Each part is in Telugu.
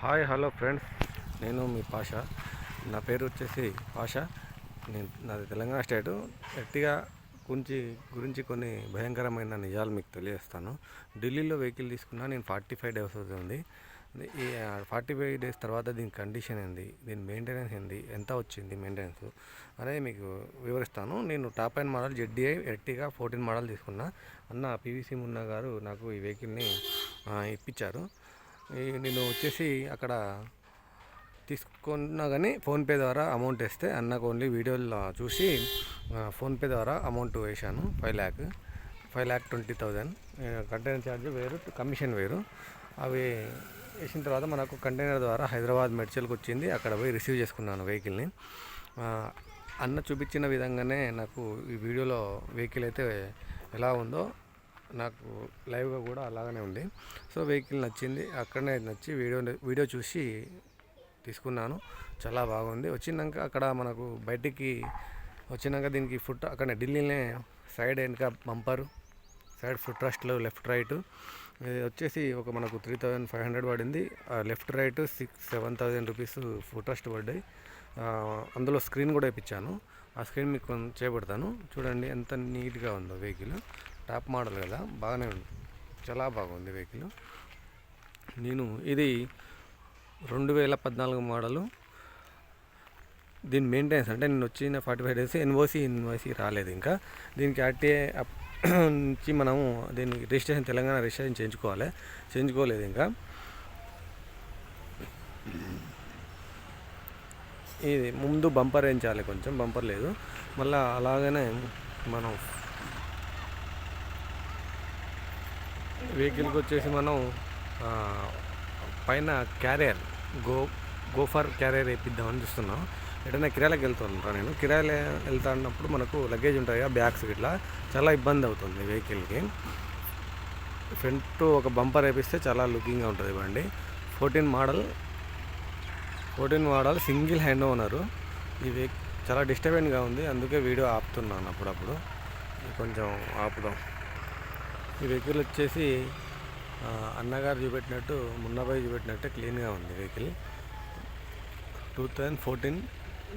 Hi hello friends. నేను మీ పాష. నా పేరు వచ్చేసి పాష. నేను నాది తెలంగాణ స్టేటు. గట్టిగా గురించి గురించి కొన్ని భయంకరమైన నిజాలు మీకు తెలియజేస్తాను. ఢిల్లీలో వెహికల్ తీసుకున్నా నేను ఫార్టీ ఫైవ్ డేస్ అవుతుంది ఈ ఫార్టీ ఫైవ్ డేస్ తర్వాత దీని కండిషన్ ఏంది? దీని మెయింటెనెన్స్ ఏంది? ఎంత వచ్చింది మెయింటెనెన్స్? అనేది మీకు వివరిస్తాను. నేను top and model ZDI Ertiga fourteen model తీసుకున్నా. అన్న పీవీసీ మున్నా గారు నాకు ఈ వెహికల్ని ఇప్పించారు. నేను వచ్చేసి అక్కడ తీసుకున్నా కానీ ఫోన్పే ద్వారా అమౌంట్ వేస్తే అన్నకు ఓన్లీ వీడియోలో చూసి ఫోన్పే ద్వారా అమౌంట్ వేశాను five lakh. Five lakh twenty thousand container charge వేరు కమిషన్ వేరు. అవి వేసిన తర్వాత మనకు కంటైనర్ ద్వారా హైదరాబాద్ మెడ్చల్కి వచ్చింది. అక్కడ పోయి రిసీవ్ చేసుకున్నాను వెహికల్ని. అన్న చూపించిన విధంగానే నాకు ఈ వీడియోలో వెహికల్ అయితే ఎలా ఉందో నాకు లైవ్గా కూడా అలాగనే ఉంది. సో వెహికల్ నచ్చింది. అక్కడనే నచ్చి వీడియో వీడియో చూసి తీసుకున్నాను. చాలా బాగుంది. వచ్చినాక అక్కడ మనకు బయటికి వచ్చినాక దీనికి ఫుట్ అక్కడ ఢిల్లీనే సైడ్ వెనక బంపరు సైడ్ ఫుట్ రెస్ట్లో లెఫ్ట్ రైట్. ఇది వచ్చేసి ఒక మనకు త్రీ థౌజండ్ ఫైవ్ హండ్రెడ్ పడింది. Left right six seven thousand rupees foot rest పడ్డాయి. అందులో స్క్రీన్ కూడా వేయించాను ఆ స్క్రీన్ మీకు చేపడతాను. చూడండి ఎంత నీట్గా ఉందో వెహికల్. టాప్ మోడల్ కదా బాగానే ఉంది. చాలా బాగుంది వెహికల్. నేను ఇది రెండు వేల పద్నాలుగు మోడలు. దీని మెయింటెనెన్స్ అంటే నేను వచ్చిన forty five days NOC NOC రాలేదు ఇంకా. దీనికి ఆర్టీఏ అప్ నుంచి మనము దీనికి రిజిస్ట్రేషన్ తెలంగాణ రిజిస్ట్రేషన్ చేయించుకోవాలి. చేయించుకోలేదు ఇంకా. ఇది ముందు బంపర్ వేయించాలి కొంచెం బంపర్ లేదు. మళ్ళీ అలాగనే మనం వెహికల్కి వచ్చేసి మనం పైన క్యారియర్ గో గోఫర్ క్యారియర్ వేపిద్దామని చూస్తున్నాం. ఎటైనా కిరాయిలకు వెళ్తుంటా నేను? కిరాయిలు వెళ్తా అన్నప్పుడు మనకు లగేజ్ ఉంటాయి కదా బ్యాగ్స్ ఇట్లా చాలా ఇబ్బంది అవుతుంది వెహికల్కి. ఫ్రంట్ ఒక బంపర్ వేపిస్తే చాలా లుకింగ్గా ఉంటుంది బండి. Fourteen model fourteen model single hand owner. ఇది చాలా డిస్టర్బెన్స్గా ఉంది అందుకే వీడియో ఆపుతున్నాను అప్పుడప్పుడు. కొంచెం ఆపుదాం. ఈ వెహికల్ వచ్చేసి అన్నగారు చూపెట్టినట్టు మున్నాబాయి చూపెట్టినట్టే క్లీన్గా ఉంది vehicle. Two thousand fourteen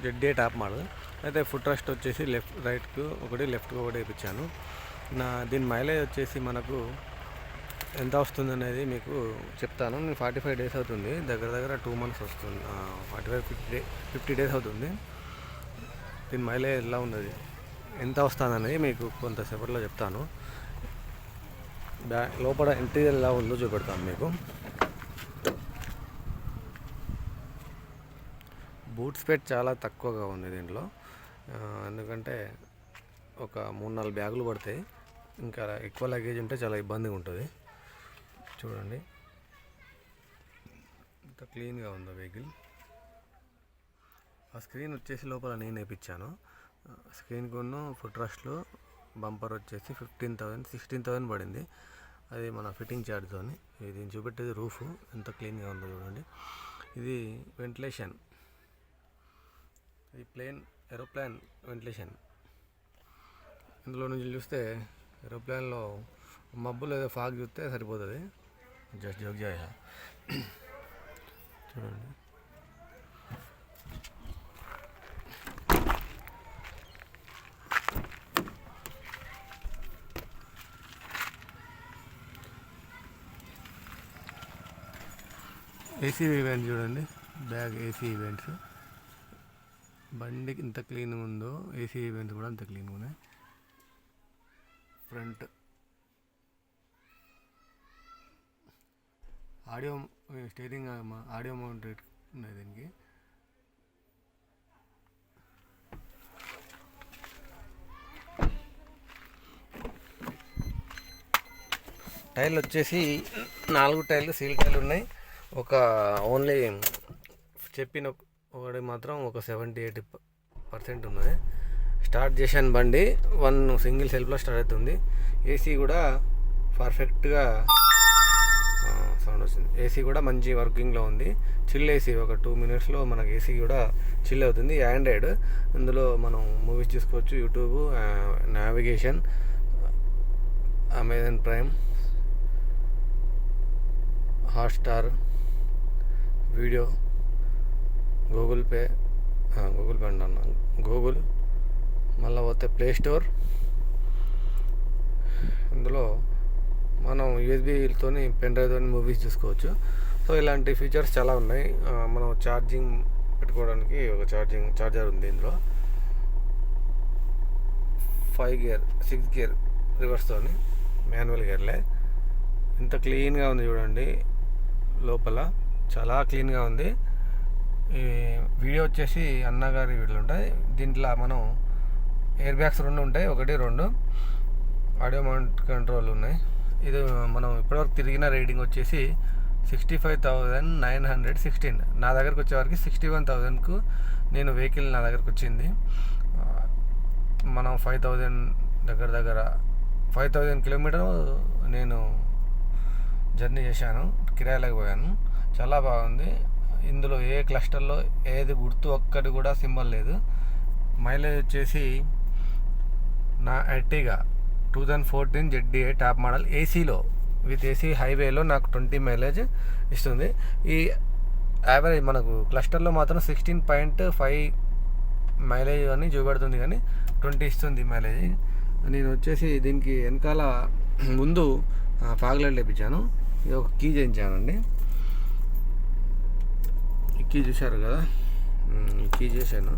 ZD top model. అయితే ఫుట్ రెస్ట్ వచ్చేసి లెఫ్ట్ రైట్కు ఒకటి లెఫ్ట్కి ఒకటి వేయించాను నా దీని మైలేజ్ వచ్చేసి మనకు ఎంత వస్తుంది అనేది మీకు చెప్తాను. నేను ఫార్టీ ఫైవ్ డేస్ అవుతుంది. దగ్గర దగ్గర టూ మంత్స్ వస్తుంది. Forty five fifty day fifty days అవుతుంది. దీని మైలేజ్ ఎలా ఉన్నది ఎంత వస్తుంది అనేది మీకు కొంతసేపట్లో చెప్తాను. బ్యా లోపల ఇంటీరియర్ ఎలా ఉందో చూపెడతాను మీకు. బూట్ స్పేట్ చాలా తక్కువగా ఉంది దీంట్లో. ఎందుకంటే ఒక మూడు నాలుగు బ్యాగులు పడతాయి. ఇంకా ఎక్కువ లగేజ్ ఉంటే చాలా ఇబ్బందిగా ఉంటుంది. చూడండి. ఇంత క్లీన్గా ఉందో వెహికల్ ఆ స్క్రీన్ వచ్చేసి లోపల నేను వేయించాను స్క్రీన్ కొను ఫుట్ రష్లో బంపర్ వచ్చేసి ఫిఫ్టీన్ థౌసండ్ సిక్స్టీన్ థౌసండ్ పడింది. అది మన ఫిట్టింగ్ చార్జ్తో ఇది చూపెట్టేది రూఫ్. ఎంత క్లీన్గా ఉందో చూడండి. ఇది వెంటిలేషన్. ఇది ప్లేన్ ఏరోప్లేన్ వెంటిలేషన్. ఇందులో నుంచి చూస్తే ఏరోప్లేన్లో మబ్బులు ఏదో ఫాగ్ చూస్తే సరిపోతుంది. జస్ట్ జోక్ చేయాలి చూడండి. ఏసీ ఈవెంట్ చూడండి. బ్యాగ్ ఏసీ ఈవెంట్స్ బండికి ఇంత క్లీన్గా ఉందో ఏసీ ఈవెంట్స్ కూడా అంత క్లీన్గా ఉన్నాయి. Front audio steering audio mount ఉన్నాయి దీనికి. టైర్లు వచ్చేసి నాలుగు టైర్లు సీల్ టైర్లు ఉన్నాయి. ఒక ఓన్లీ చెప్పిన ఒకటి మాత్రం ఒక సెవెంటీ ఎయిట్ పర్సెంట్ ఉన్నది. స్టార్ట్ చేశాను బండి. వన్ సింగిల్ సెల్ఫ్లో స్టార్ట్ అవుతుంది. ఏసీ కూడా పర్ఫెక్ట్గా సౌండ్ వచ్చింది. ఏసీ కూడా మంచి వర్కింగ్లో ఉంది. చిల్ ఏసీ ఒక టూ మినిట్స్లో మనకి ఏసీ కూడా చిల్ అవుతుంది. ఆండ్రాయిడ్ ఇందులో మనం మూవీస్ చూసుకోవచ్చు YouTube navigation Amazon Prime Hotstar video Google Pay Google Pay అన్నా గూగుల్ మళ్ళీ పోతే ప్లే స్టోర్. ఇందులో మనం యూఎస్బీతోని పెన్ డ్రైవ్తో మూవీస్ చూసుకోవచ్చు. సో ఇలాంటి ఫీచర్స్ చాలా ఉన్నాయి. మనం ఛార్జింగ్ పెట్టుకోవడానికి ఒక ఛార్జింగ్ ఛార్జర్ ఉంది ఇందులో. ఫైవ్ గియర్ సిక్స్ గియర్ రివర్స్తోని మాన్యువల్ గేర్లే. ఇంత క్లీన్గా ఉంది చూడండి. లోపల చాలా క్లీన్గా ఉంది. ఈ వీడియో వచ్చేసి అన్నగారి వీడియోలు ఉంటాయి. దీంట్లో మనం ఎయిర్ బ్యాగ్స్ రెండు ఉంటాయి. ఒకటి రెండు. ఆడియో మౌంట్ కంట్రోల్ ఉన్నాయి. ఇది మనం ఇప్పటివరకు తిరిగిన రేటింగ్ వచ్చేసి sixty five thousand nine hundred sixteen. నా దగ్గరకు వచ్చేవరకు సిక్స్టీ వన్ థౌజండ్కు నేను వెహికల్ నా దగ్గరకు వచ్చింది. మనం ఫైవ్ థౌజండ్ దగ్గర దగ్గర ఫైవ్ థౌజండ్ కిలోమీటర్ నేను జర్నీ చేశాను కిరాయిలకు పోయాను. చాలా బాగుంది. ఇందులో ఏ క్లస్టర్లో ఏది గుర్తు ఒక్కటి కూడా సింబల్ లేదు. మైలేజ్ వచ్చేసి నా Ertiga two thousand fourteen ZDA top model ఏసీలో విత్ ఏసీ హైవేలో నాకు ట్వంటీ మైలేజ్ ఇస్తుంది. ఈ యావరేజ్ మనకు క్లస్టర్లో మాత్రం సిక్స్టీన్ పాయింట్ ఫైవ్ మైలేజ్ అని చూపెడుతుంది కానీ ట్వంటీ ఇస్తుంది మైలేజ్. నేను వచ్చేసి దీనికి వెనకాల ముందు ఫాగ్లైట్ లేపించాను. ఇది ఒక కీ చేయించానండి. ఈ కీ చూశారు కదా? ఈ కీ చేశాను.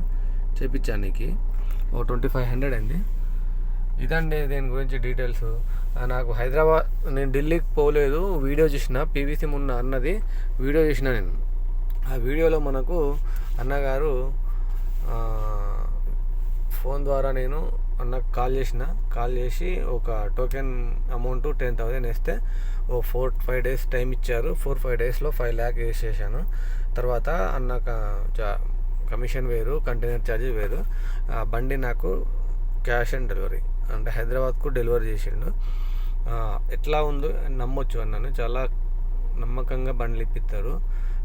చేపించాను ఈ కీ. ఓ ట్వంటీ ఫైవ్ హండ్రెడ్ అండి. ఇదండి దీని గురించి డీటెయిల్స్. నాకు హైదరాబాద్ నేను ఢిల్లీకి పోలేదు వీడియో చూసిన పీవీసీ మొన్న అన్నది వీడియో చూసిన నేను. ఆ వీడియోలో మనకు అన్నగారు ఫోన్ ద్వారా నేను అన్నకు కాల్ చేసిన కాల్ చేసి ఒక టోకెన్ అమౌంట్ టెన్ థౌజండ్ వేస్తే ఓ ఫోర్ ఫైవ్ డేస్ టైం ఇచ్చారు. ఫోర్ ఫైవ్ డేస్లో ఫైవ్ ల్యాక్ వేసేసాను తర్వాత అన్న కమిషన్ వేరు కంటైనర్ ఛార్జ్ వేరు. ఆ బండి నాకు క్యాష్ ఆన్ డెలివరీ అంటే హైదరాబాద్కు డెలివరీ చేసిండు. ఎట్లా ఉందో నమ్మొచ్చు అన్నాను. చాలా నమ్మకంగా బండ్లు ఇప్పిస్తారు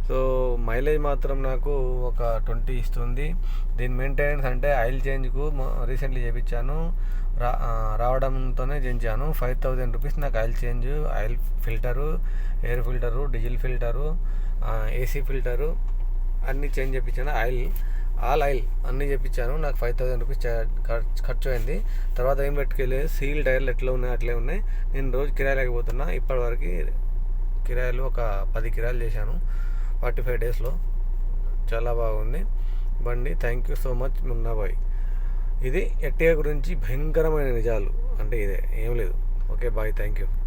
సో మైలేజ్ మాత్రం నాకు ఒక ట్వంటీ ఇస్తుంది. దీని మెయింటెనెన్స్ అంటే ఆయిల్ చేంజ్కు రీసెంట్లీ చేయించాను రా రావడంతోనే చేయించాను. ఫైవ్ థౌజండ్ రూపీస్ నాకు oil change oil filter air filter diesel filter AC filter అన్నీ చేంజ్ చేయించాను ఆయిల్ ఆల్ ఆయిల్ అన్నీ చెప్పించాను నాకు ఫైవ్ థౌసండ్ రూపీస్ ఖర్చు- ఖర్చు అయింది తర్వాత ఏం పెట్టుకెళ్ళి సీల్ టైర్లు ఎట్లా ఉన్నాయి అట్లే ఉన్నాయి. నేను రోజు కిరాయి లేకపోతున్నా ఇప్పటివరకు కిరాయిలు ఒక పది కిరాయిలు చేశాను. ఫార్టీ ఫైవ్ డేస్లో. చాలా బాగుంది. బండి thank you so much Munnabhai. ఇది ఎట్టిగా గురించి భయంకరమైన నిజాలు. అంటే ఇదే ఏం లేదు. Okay bye thank you.